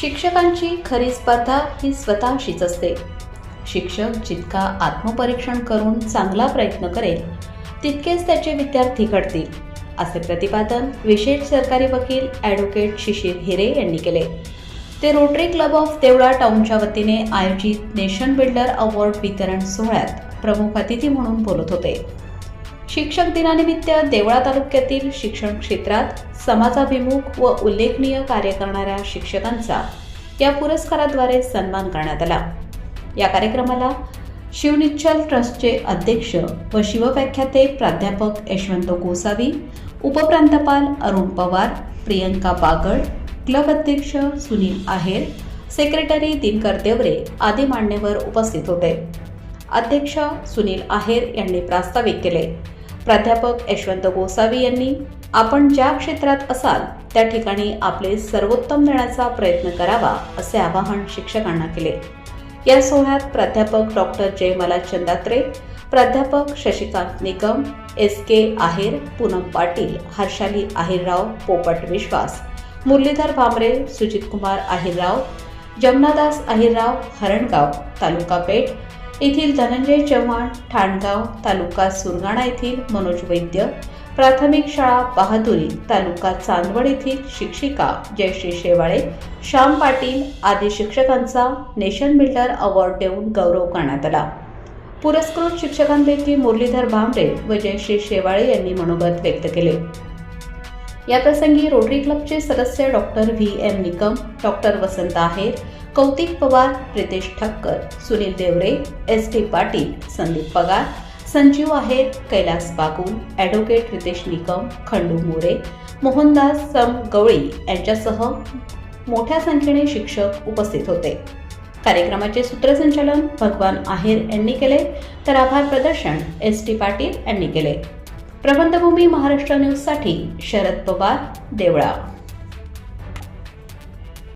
शिक्षकांची खरी स्पर्धा ही स्वतःशीच असते. शिक्षक जितका आत्मपरीक्षण करून चांगला प्रयत्न करेल तितकेच त्याचे विद्यार्थी घडतील असे प्रतिपादन विशेष सरकारी वकील ॲडव्होकेट शिशिर हिरे यांनी केले. ते रोटरी क्लब ऑफ देवळा टाउनच्या वतीने आयोजित नेशन बिल्डर अवॉर्ड वितरण सोहळ्यात प्रमुख अतिथी म्हणून बोलत होते. शिक्षक दिनानिमित्त देवळा तालुक्यातील शिक्षण क्षेत्रात समाजाभिमुख व उल्लेखनीय कार्य करणाऱ्या शिक्षकांचा या पुरस्काराद्वारे सन्मान करण्यात आला. या कार्यक्रमाला शिवनिच्छल ट्रस्टचे अध्यक्ष व शिवव्याख्याते प्राध्यापक यशवंत गोसावी उपप्रांतपाल अरुण पवार प्रियंका बागड क्लब अध्यक्ष सुनील आहेर सेक्रेटरी दिनकर देवरे आदी मान्यवर उपस्थित होते. अध्यक्ष सुनील आहेर यांनी प्रास्ताविक केले. प्राध्यापक यशवंत गोसावी यांनी आपण ज्या क्षेत्रात असाल त्या ठिकाणी आपले सर्वोत्तम देण्याचा प्रयत्न करावा असे आवाहन शिक्षकांना केले. या सोहळ्यात प्राध्यापक डॉक्टर जयमाला चंदात्रे प्राध्यापक शशिकांत निकम एस के आहेर पूनम पाटील हर्षाली आहिरराव पोपट विश्वास मुरलीधर भामरे सुजितकुमार आहिरराव जमनादास अहिरराव हरणगाव तालुका पेठ येथील धनंजय चव्हाण ठाणगाव तालुका सुरगाणा येथील मनोज वैद्य प्राथमिक शाळा बहादुरी तालुका चांदवड येथील शिक्षिका जयश्री शेवाळे श्याम पाटील आदी शिक्षकांचा नेशन बिल्डर अवॉर्ड देऊन गौरव करण्यात आला. पुरस्कृत शिक्षकांपैकी मुरलीधर भांबरे व जयश्री शेवाळे यांनी मनोगत व्यक्त केले. याप्रसंगी रोटरी क्लबचे सदस्य doctor V M Nikam doctor Vasant Aher Kautik Pawar Pritesh Thakkar Sunil Deore S T Patil Sandeep Pagar Sanjeev Aher Kailas Bagul advocate Ritesh Nikam Khandu More Mohandas सम गवळी यांच्यासह मोठ्या संख्येने शिक्षक उपस्थित होते. कार्यक्रमाचे सूत्रसंचालन भगवान आहेर यांनी केले तर आभार प्रदर्शन एस टी पाटील यांनी केले. प्रबंधभूमी महाराष्ट्र न्यूजसाठी शरद पवार देवळा.